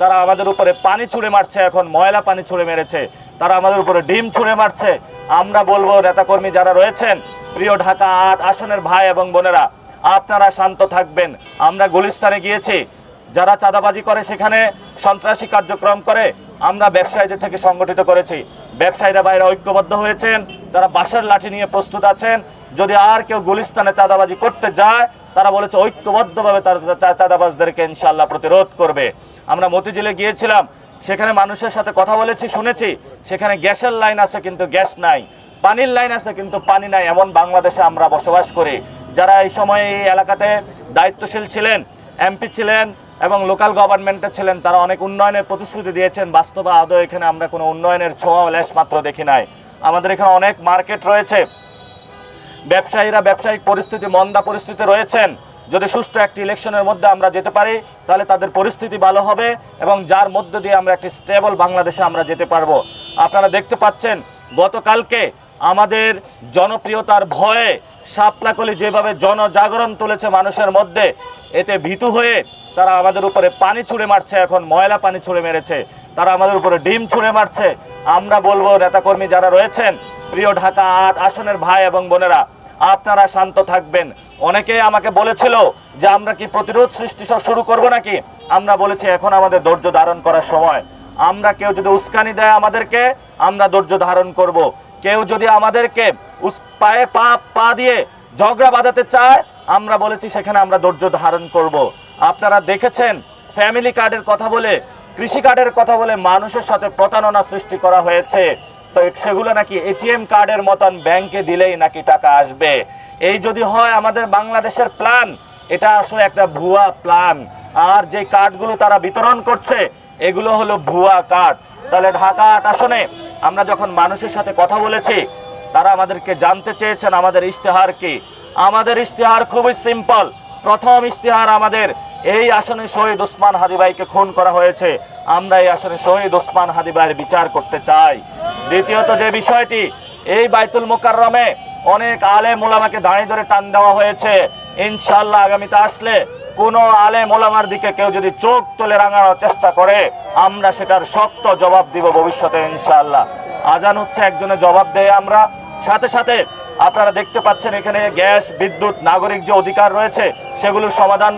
তারা আমাদের উপরে পানি ছুঁড়ে মারছে এখন, ময়লা পানি ছুঁড়ে মেরেছে। তারা আমাদের উপরে ডিম ছুঁড়ে মারছে। আমরা বলব, নেতাকর্মী যারা রয়েছেন, প্রিয় ঢাকা আট আসনের ভাই এবং বোনেরা, আপনারা শান্ত থাকবেন। আমরা গুলিস্তানে গিয়েছি। যারা চাঁদাবাজি করে সেখানে সন্ত্রাসী কার্যক্রম করে, আমরা ব্যবসায়ীদের থেকে সংগঠিত করেছি। ব্যবসায়ীরা বাইরে ঐক্যবদ্ধ হয়েছেন, তারা বাঁশের লাঠি নিয়ে প্রস্তুত আছেন। যদি আর কেউ গুলিস্তানে চাঁদাবাজি করতে যায়, তারা বলেছে ঐক্যবদ্ধভাবে তারা চাঁদাবাজদেরকে ইনশাল্লাহ প্রতিরোধ করবে। আমরা মতিঝিলে গিয়েছিলাম, সেখানে মানুষের সাথে কথা বলেছি, শুনেছি, সেখানে গ্যাসের লাইন আছে কিন্তু গ্যাস নাই, পানির লাইন আছে কিন্তু পানি নাই, এমন বাংলাদেশে আমরা বসবাস করি। যারা এই সময়ে এই এলাকাতে দায়িত্বশীল ছিলেন, এমপি ছিলেন এবং লোকাল গভর্নমেন্টে ছিলেন, তারা অনেক উন্নয়নের প্রতিশ্রুতি দিয়েছেন, বাস্তবে আদৌ এখানে আমরা কোনো উন্নয়নের ছোঁয়া লেশ মাত্র দেখি নাই। আমাদের এখানে অনেক মার্কেট রয়েছে ব্যবসায়ীরা ব্যবসায়িক পরিস্থিতি, মন্দা পরিস্থিতি রয়েছেন। যদি সুষ্ঠু একটি ইলেকশনের মধ্যে আমরা যেতে পারি, তাহলে তাদের পরিস্থিতি ভালো হবে এবং যার মধ্য দিয়ে আমরা একটি স্টেবল বাংলাদেশে আমরা যেতে পারব। আপনারা দেখতে পাচ্ছেন, গতকালকে আমাদের জনপ্রিয়তার ভয়ে সাপলাকলি যেভাবে জনজাগরণ তুলেছে মানুষের মধ্যে, এতে ভীতু হয়ে তারা আমাদের উপরে পানি ছুঁড়ে মারছে, এখন ময়লা পানি ছুঁড়ে মেরেছে। তারা আমাদের উপরে ডিম ছুঁড়ে মারছে। আমরা বলব, নেতাকর্মী যারা রয়েছেন, প্রিয় ঢাকা আট আসনের ভাই এবং বোনেরা আপনারা শান্ত থাকবেন। অনেকে আমাকে বলেছিল যে, আমরা কি প্রতিরোধ সৃষ্টি শুরু করব নাকি? আমরা বলেছি, এখন আমাদের ধৈর্য ধারণ করার সময়। আমরা কেউ যদি উস্কানি দেয় আমাদেরকে, আমরা ধৈর্য ধারণ করব। কেউ যদি আমাদেরকে পায়ে পা পা দিয়ে ঝগড়া বাঁধাতে চায়, আমরা বলেছি, সেখানে আমরা ধৈর্য ধারণ করব। আপনারা দেখেছেন, ফ্যামিলি কার্ডের কথা বলে, কৃষি কার্ডের কথা বলে মানুষের সাথে প্রতারণা সৃষ্টি করা হয়েছে। তো সেগুলো নাকি এটিএম কার্ডের মতন ব্যাংকে দিলেই নাকি টাকা আসবে। এই যদি হয় আমাদের বাংলাদেশের প্ল্যান এটা আসলে একটা ভুয়া প্ল্যান আর যে কার্ডগুলো তারা বিতরণ করছে, এগুলো হলো ভুয়া কার্ড। তাহলে ঢাকা আট আসনে আমরা যখন মানুষের সাথে কথা বলেছি, তারা আমাদেরকে জানতে চেয়েছেন আমাদের ইশতেহার কি। আমাদের ইশতেহার খুবই সিম্পল প্রথম ইশতেহার আমাদের এই আসনে শহীদ ওসমান হাদিবাইকে খুন করা হয়েছে। আমরা এই আসনে শহীদ ওসমান হাদিবাইয়ের বিচার করতে চাই। দ্বিতীয়ত যে বিষয়টি, এই বাইতুল মোকাররমে অনেক আলে মোলামাকে দাঁড়িয়ে ধরে টান দেওয়া হয়েছে। ইনশাল্লাহ আগামীতে আসলে কোন আলে মোলামার দিকে কেউ যদি চোখ তুলে রাঙানোর চেষ্টা করে, আমরা সেটার শক্ত জবাব দিব ভবিষ্যতে ইনশাল্লাহ আজান হচ্ছে একজনে জবাব দেয় আমরা। সাথে সাথে আপনারা দেখতে পাচ্ছেন এখানে গ্যাস, বিদ্যুৎ, নাগরিক যে অধিকার রয়েছে, সেগুলোর সমাধান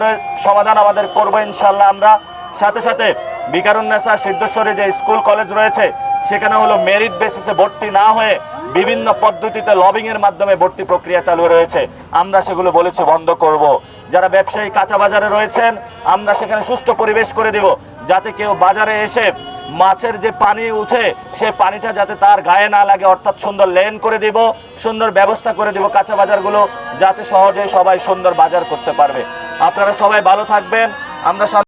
সমাধান আমাদের করব ইনশাল্লাহ আমরা। সাথে সাথে বিকারুন্নেসা সিদ্ধেশ্বরী যে স্কুল কলেজ রয়েছে, সেখানে হলো মেরিট বেসিসে ভর্তি না হয়ে বিভিন্ন পদ্ধতিতে লবিং এর মাধ্যমে ভর্তি প্রক্রিয়া চালু রয়েছে। আমরা সেগুলো বলেছি বন্ধ করব। যারা ব্যবসায়ী কাঁচা বাজারে রয়েছেন, আমরা সেখানে সুষ্ঠু পরিবেশ করে দিব। যাতে কেউ বাজারে এসে মাছের যে পানি উঠে, সে পানিটা যাতে তার গায়ে না লাগে, অর্থাৎ সুন্দর লেন করে দিব, সুন্দর ব্যবস্থা করে দিব কাঁচা বাজারগুলো, যাতে সহজে সবাই সুন্দর বাজার করতে পারবে। আপনারা সবাই ভালো থাকবেন, আমরা